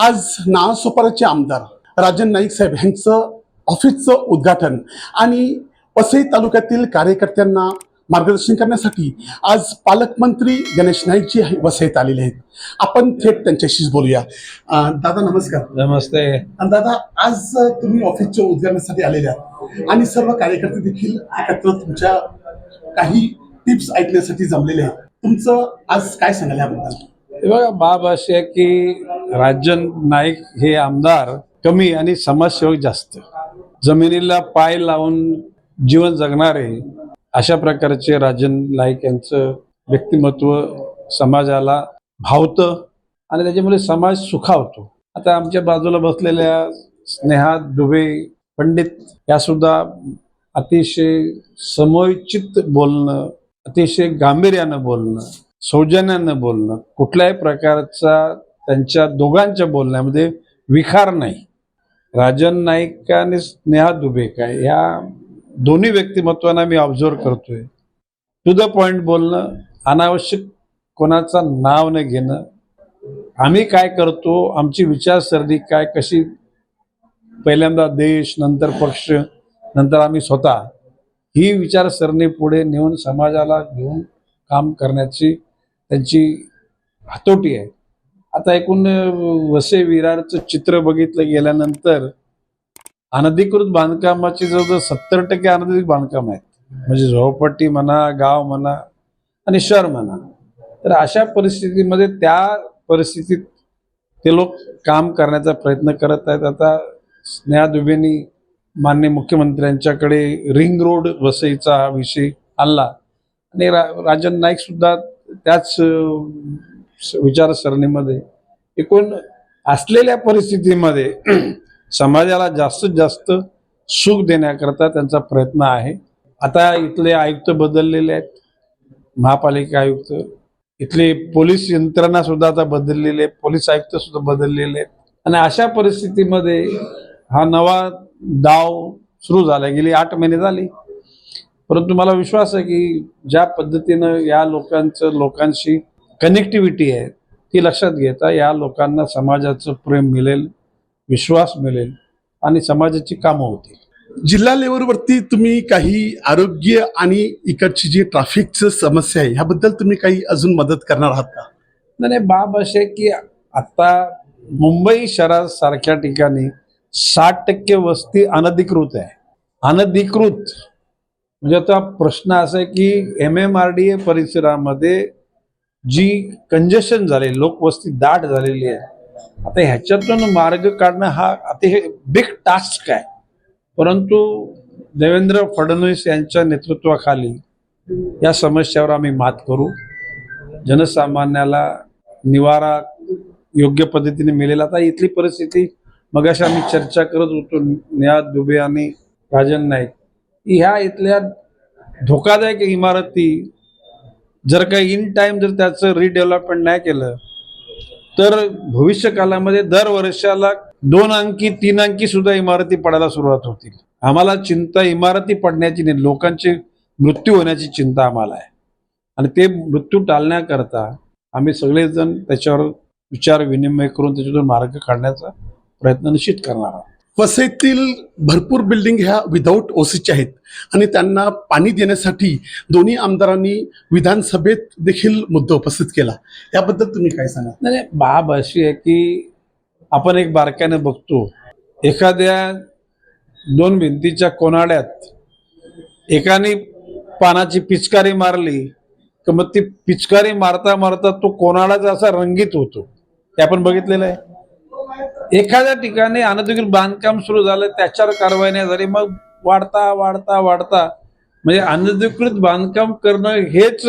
आज नासोपाराचे आमदार राजन नाईक साहेब यांचं ऑफिसचं उद्घाटन आणि वसई तालुक्यातील कार्यकर्त्यांना मार्गदर्शन करण्यासाठी आज पालकमंत्री गणेश नाईकजी वसईत आलेले आहेत. आपण थेट त्यांच्याशीच बोलूया. दादा नमस्कार. नमस्ते. आणि दादा आज तुम्ही ऑफिसच्या उद्घाटनासाठी आलेले आहात आणि सर्व कार्यकर्ते देखील एकत्र तुमच्या काही टिप्स ऐकण्यासाठी जमलेले आहेत. तुमचं आज काय सांगाल याबद्दल? बघा बाब अशी आहे की राजन नाईक हे आमदार कमी आणि समाजसेवक जास्त. जमिनीला पाय लावून जीवन जगणारे अशा प्रकारचे राजन नाईक यांचं व्यक्तिमत्व समाजाला भावतं आणि त्याच्यामुळे समाज सुखावतो आता आमच्या बाजूला बसलेल्या स्नेहा दुबे पंडित या सुद्धा अतिशय समोचित बोलणं अतिशय गांभीर्यानं बोलणं सौजन्यानं बोलणं कुठल्याही प्रकारचा त्यांच्या दोघांच्या बोलण्यामध्ये विखार नाही. राजन नाईक आणि स्नेहा दुबे काय या दोन्ही व्यक्तिमत्वांना मी ऑब्झर्व करतोय. टू द पॉइंट बोलणं अनावश्यक कोणाचं नाव न घेणं. आम्ही काय करतो आमची विचारसरणी काय कशी पहिल्यांदा देश नंतर पक्ष नंतर आम्ही स्वतः. ही विचारसरणी पुढे नेऊन समाजाला घेऊन काम करण्याची त्यांची हातोटी आहे. आता एकूण वसे विरारचं चित्र बघितलं गेल्यानंतर अनधिकृत बांधकामाची जवळजवळ सत्तर टक्के अनधिकृत बांधकाम आहेत. म्हणजे झोपट्टी म्हणा गाव म्हणा आणि शहर म्हणा. तर अशा परिस्थितीमध्ये त्या परिस्थितीत ते लोक काम करण्याचा प्रयत्न करत आहेत. आता स्नेहा दुबेनी मान्य मुख्यमंत्र्यांच्याकडे रिंग रोड वसईचा हा विषय आणला. आणि रा राजन नाईक सुद्धा त्याच विचारसरणीमध्ये. एकूण असलेल्या परिस्थितीमध्ये समाजाला जास्तीत जास्त सुख देण्याकरता त्यांचा प्रयत्न आहे. आता इथले आयुक्त बदललेले आहेत. महापालिका आयुक्त. इथले पोलीस यंत्रणा सुद्धा आता बदललेले पोलीस आयुक्त सुद्धा बदललेले आहेत. आणि अशा परिस्थितीमध्ये हा नवा डाव सुरू झाला. गेली आठ महिने झाली. परंतु मला विश्वास आहे की ज्या पद्धतीनं या लोकांचं लोकांशी कनेक्टिव्हिटी आहे. ती लक्षात घेता या लोकांना समाजाचं प्रेम मिळेल विश्वास मिळेल आणि समाजाची कामं होतील. जिल्हा लेवलवरती तुम्ही काही आरोग्य आणि इकडची जी ट्रॅफिकचं समस्या आहे ह्याबद्दल तुम्ही काही अजून मदत करणार आहात का? नाही बाब असे की आता मुंबई शहरासारख्या ठिकाणी साठ टक्के वस्ती अनधिकृत आहे. अनधिकृत. म्हणजे आता प्रश्न असा आहे की M M R D A परिसरामध्ये जी कंजेशन झाले लोकवस्ती दाट झालेली आहे. आता ह्याच्यातून मार्ग काढणं हा अतिशय बिग टास्क आहे. परंतु देवेंद्र फडणवीस यांच्या नेतृत्वाखाली या समस्यावर आम्ही मात करू. जनसामान्याला निवारा योग्य पद्धतीने मिळेल. आता इथली परिस्थिती मगाशी आम्ही चर्चा करत होतो निहाद दुबे आणि राजन नाईक. ह्या इथल्या धोकादायक इमारती जर का इन टाइम जर त्याचं रिडेव्हलपमेंट नाही केलं तर भविष्य कालामध्ये दर वर्षाला दोन अंकी तीन अंकी सुद्धा इमारती पडायला सुरुवात होतील. आम्हाला चिंता इमारती पडण्याची नाही लोकांची मृत्यू होण्याची चिंता आम्हाला आहे. आणि ते मृत्यू टाळण्याकरता आम्ही सगळेजण त्याच्यावर विचार विनिमय करून त्याच्यातून मार्ग काढण्याचा प्रयत्न निश्चित करणार आहोत. वसईतील भरपूर बिल्डिंग ह्या विदाऊट ओसीच्या आहेत. आणि त्यांना पाणी देण्यासाठी दोन्ही आमदारांनी विधानसभेत देखील मुद्दा उपस्थित केला. याबद्दल तुम्ही काय सांगा नाही बाब अशी आहे की आपण एक बारक्याने बघतो एखाद्या दोन भिंतीच्या कोनाड्यात एकाने पानाची पिचकारी मारली तर मग ती पिचकारी मारता मारता तो कोनाडाचा असा रंगीत होतो. हे आपण बघितलेलं आहे. एखाद्या ठिकाणी अनधिकृत बांधकाम सुरू झालं त्याच्यावर कारवाई नाही झाली मग वाढता वाढता वाढता म्हणजे अनधिकृत बांधकाम करणं हेच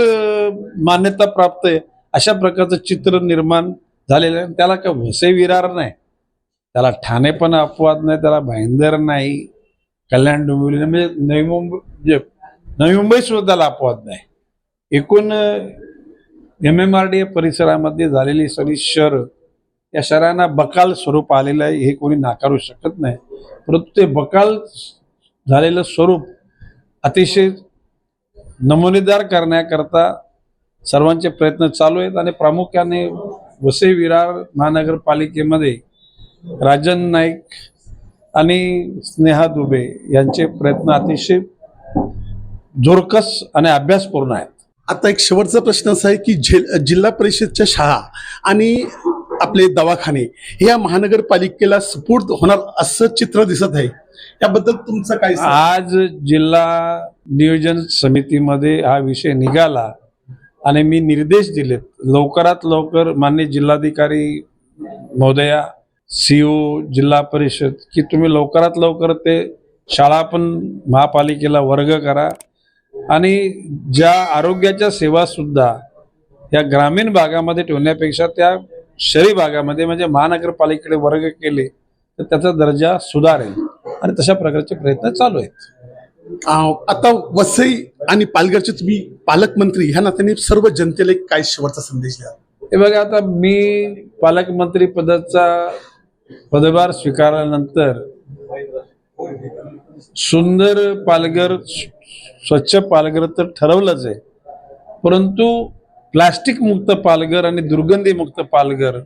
मान्यता प्राप्त आहे अशा प्रकारचं चित्र निर्माण झालेलं आहे. त्याला काय वसे विरार नाही. त्याला ठाणे पण अपवाद नाही त्याला भाईंदर नाही कल्याण डोंबिवली नाही म्हणजे नवी मुंबई म्हणजे नवी मुंबई सुद्धा त्याला अपवाद नाही. एकूण एम एम आर डी परिसरामध्ये झालेली सगळी शहर या शहरांना बकाल स्वरूप आलेलं आहे हे कोणी नाकारू शकत नाही. परंतु ते बकाल झालेलं स्वरूप अतिशय नमुनेदार करण्याकरता सर्वांचे प्रयत्न चालू आहेत आणि प्रामुख्याने वसई विरार महानगरपालिकेमध्ये राजन नाईक आणि स्नेहा दुबे यांचे प्रयत्न अतिशय जोरकस आणि अभ्यासपूर्ण आहेत. आता एक शेवटचा प्रश्न असा आहे की जिल्हा परिषदच्या शाळा आणि आपले दवाखाने हे या महानगरपालिकेला सपोर्ट होणार असं चित्र दिसत आहे. याबद्दल तुमचं काय आज जिल्हा नियोजन समितीमध्ये हा विषय निघाला आणि मी निर्देश दिलेत. लवकरात लवकर मान्य जिल्हाधिकारी महोदया सीओ जिल्हा परिषद की तुम्ही लवकरात लवकर ते शाळा पण महापालिकेला वर्ग करा. आणि ज्या आरोग्याच्या सेवा सुद्धा या ग्रामीण भागामध्ये ठेवण्यापेक्षा त्या शहरी भागामध्ये म्हणजे महानगरपालिकेकडे वर्ग केले तर त्याचा दर्जा सुधारेल. आणि तशा प्रकारचे प्रयत्न चालू आहेत. आता वसई आणि पालघरचे तुम्ही पालकमंत्री ह्या नात्याने सर्व जनतेला एक काय शेवटचा संदेश द्या. हे बघा आता मी पालकमंत्री पदाचा पदभार स्वीकारल्यानंतर सुंदर पालघर स्वच्छ पालघर तर ठरवलंच आहे. परंतु प्लास्टिक मुक्त पालघर आणि दुर्गंधी मुक्त पालघर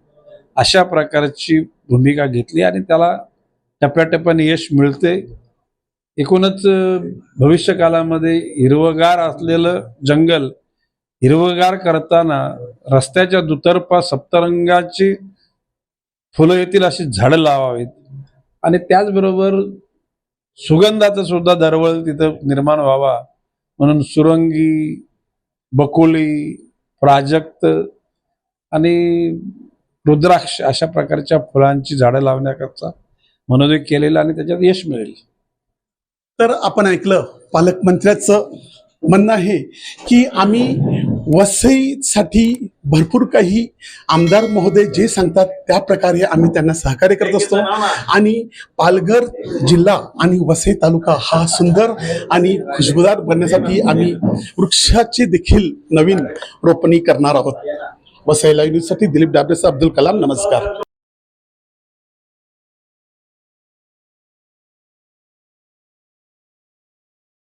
अशा प्रकारची भूमिका घेतली आणि त्याला टप्प्याटप्प्याने यश मिळते. एकूणच अं, भविष्यकालामध्ये हिरवगार असलेलं जंगल हिरवगार करताना रस्त्याच्या दुतर्फा सप्तरंगाची फुलं येतील अशी झाडं लावावीत. आणि त्याचबरोबर सुगंधाचं सुद्धा दरवळ तिथं निर्माण व्हावा म्हणून सुरंगी बकोली प्राजक्त आणि रुद्राक्ष अशा प्रकारच्या फुलांची झाडं लावण्याकरता मनोदय केलेला आणि त्याच्यात यश मिळेल. तर आपण ऐकलं पालकमंत्र्याचं म्हणणं आहे की आम्ही वसईसाठी भरपूर काही आमदार महोदय जे सांगतात त्या प्रकारे आम्ही त्यांना सहकार्य करत असतो. आणि पालघर जिल्हा आणि वसई तालुका हा सुंदर आणि खुशबुदार बनण्यासाठी आम्ही वृक्षाची देखील नवीन रोपणी करणार आहोत. वसई लाईव्ह न्यूजसाठी दिलीप डाबरेसह अब्दुल कलाम नमस्कार.